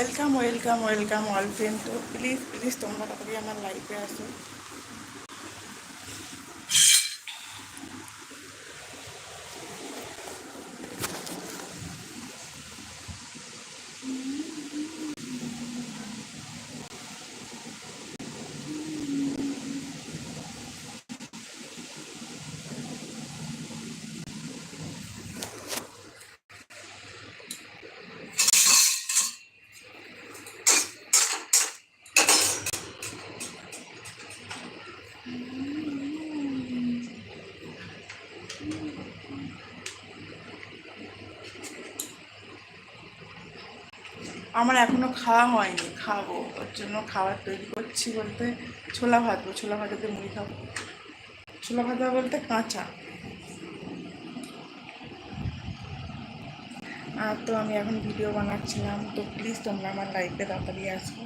Welcome welcome welcome all friend তো please please তোমরা তাড়াতাড়ি আমার লাইফে আসো আমার এখনও খাওয়া হয়নি, খাব। ওর জন্য খাবার তৈরি করছি বলতে ছোলা ভাজবো ছোলা ভাজাতে মুড়ি খাব। ছোলা ভাজা বলতে কাঁচা। আর তো আমি এখন ভিডিও বানাচ্ছিলাম, তো প্লিজ তোমরা আমার লাইভে তাড়াতাড়ি আসব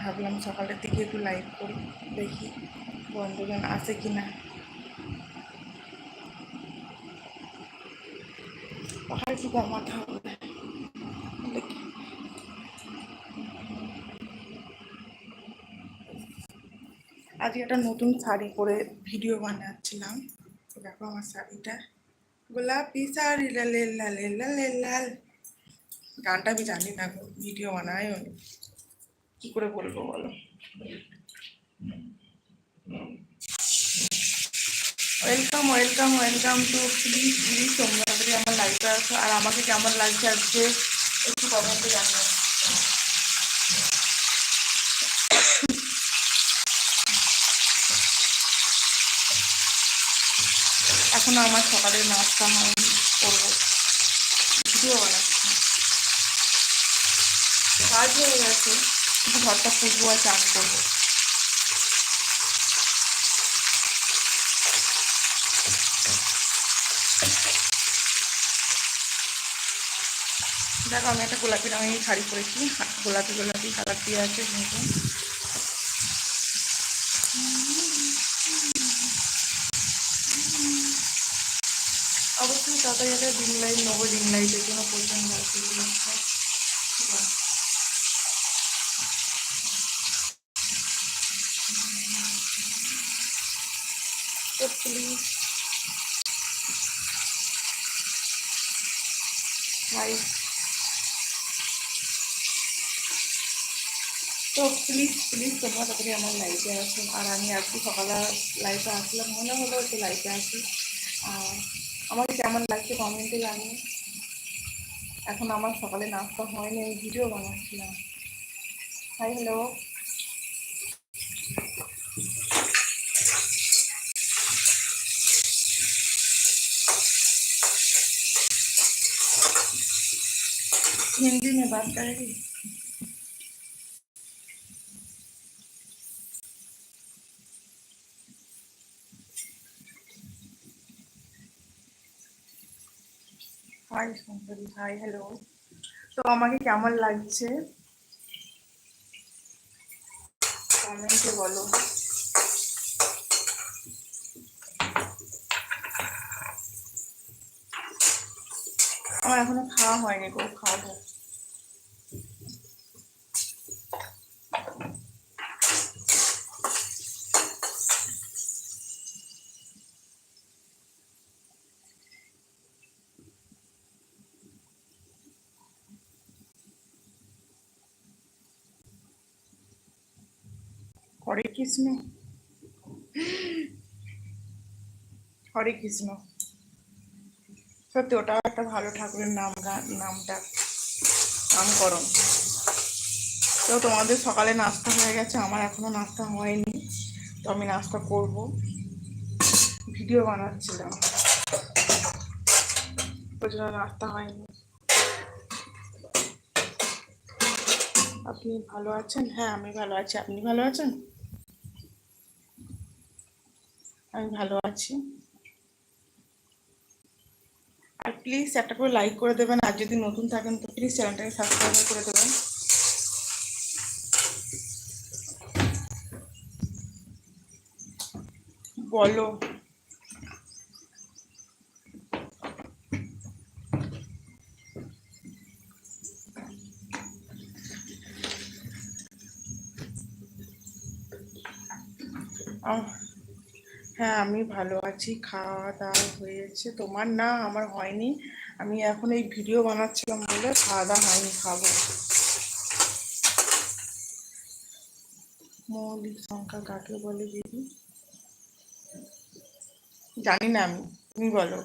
ভাবলাম সকালের দিকে একটু লাইভ করি, দেখি বন্ধুজন আসে কি না পাহাড় একটু কমাতে হবে দেখি আজকে একটা নতুন শাড়ি পরে ভিডিও বানাচ্ছিলাম। দেখো আমার শাড়িটা। গোলাপি শাড়ি লালে লালে লালে লাল গানটা আমি জানি না গো, ভিডিও বানায় কি করে বলব বলো? Welcome welcome welcome to please please তোমরা আমার লাইভে আসো আর আমাকে কেমন লাগছে আজকে, একটু কমেন্টে জানিও। এখনও আমার সকালের নাস্তা হয়নি করব। ভিডিও বানাচ্ছি। কাজ হয়ে গেছে শুধু ঘরটা পুজবো আর চান করব। দেখো, আমি একটা গোলাপি রঙের শাড়ি পরেছি। গোলাপি গোলাপি কালার দিয়ে আছে কিন্তু। তাড়াতাড়ি একটা ডিম লাইট নেব ডিম লাইটের জন্য সব। ঠিক আছে। তো প্লিজ প্লিজ প্লিজ তোমরা তাড়াতাড়ি আমার লাইফে আসো আর আমি আজকে সকালে লাইফে আসলাম, মনে হলো একটু লাইফে আসি আর আমার কেমন লাগছে কমেন্টে জানি এখন আমার সকালে নাস্তা হয়নি আমি ভিডিও বানাচ্ছিলাম হাই হ্যালো हिंदी में बात करेगी হাই সুন্দরী হাই হ্যালো তো আমাকে কেমন লাগছে? কমেন্টে বলো। আমার এখনও খাওয়া হয়নি গো খাওয়াবো হরে কৃষ্ণ। হরে কৃষ্ণ। সত্যি ওটাও একটা ভালো ঠাকুরের নাম নামটা। নামকরণ তো তোমাদের সকালে নাস্তা হয়ে গেছে, আমার এখনও নাস্তা হয়নি। তো আমি নাস্তা করব। ভিডিও বানাচ্ছিলাম। ওই জন্য নাস্তা হয়নি। আপনি ভালো আছেন? হ্যাঁ আমি ভালো আছি। আপনি ভালো আছেন? আমি ভালো আছি। আর প্লিজ একটা করে লাইক করে দেবেন, আর যদি নতুন থাকেন তো প্লিজ চ্যানেলটাকে সাবস্ক্রাইব করে দেবেন। বলো। Oh. হ্যাঁ আমি ভালো আছি। খাওয়া দাওয়া হয়েছে। তোমার? না, আমার হয়নি। আমি এখন এই ভিডিও বানাচ্ছিলাম বলে খাওয়া দাওয়া হয়নি, খাব। মৌলিক সংখ্যা কাকে বলে দিদি? জানি না আমি। তুমি বলো।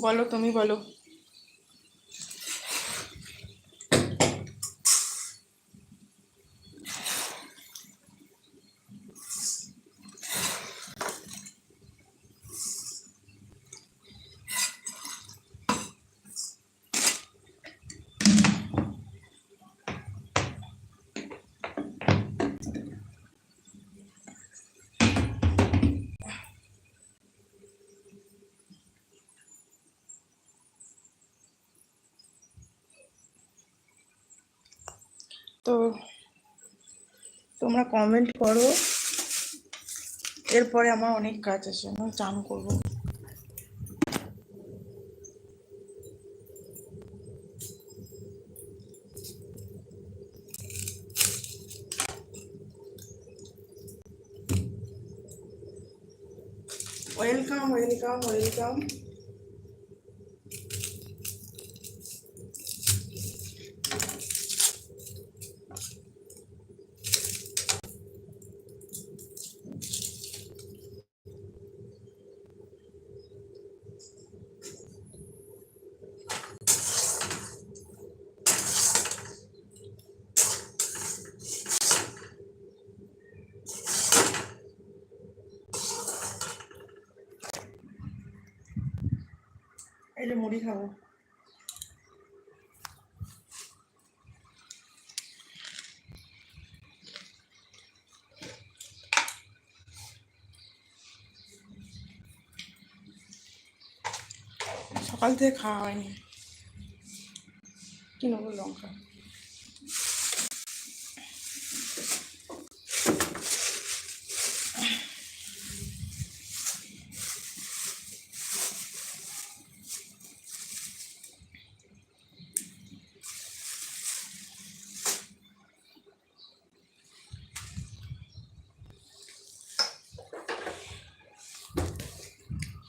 বলো, তুমি বলো। তো তোমরা কমেন্ট করো। এরপরে আমার অনেক কাজ আছে, আমি চান করব। ওয়েলকাম ওয়েলকাম ওয়েলকাম যে মুড়ি খাব। সকাল থেকে খাওয়া হয়নি। কি নেব লঙ্কা?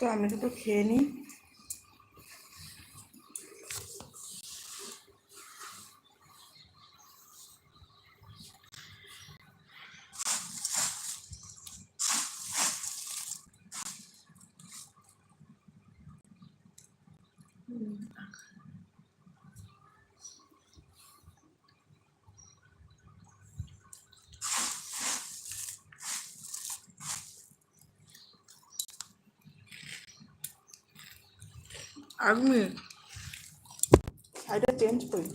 তো আমি দুটো খেয়ে নিই। এক মিনিট শাড়িটা চেঞ্জ করি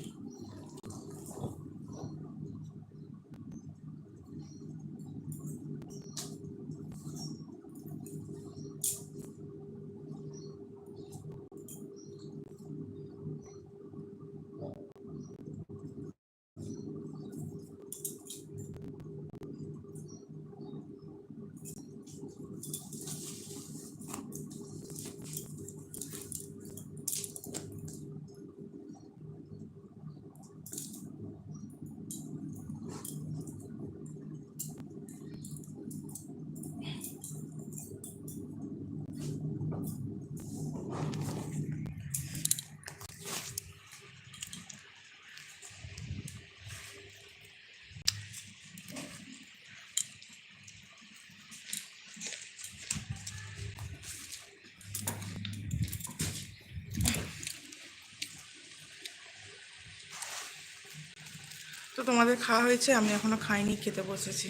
তো তোমাদের খাওয়া হয়েছে আমি এখনও খাইনি খেতে বসেছি।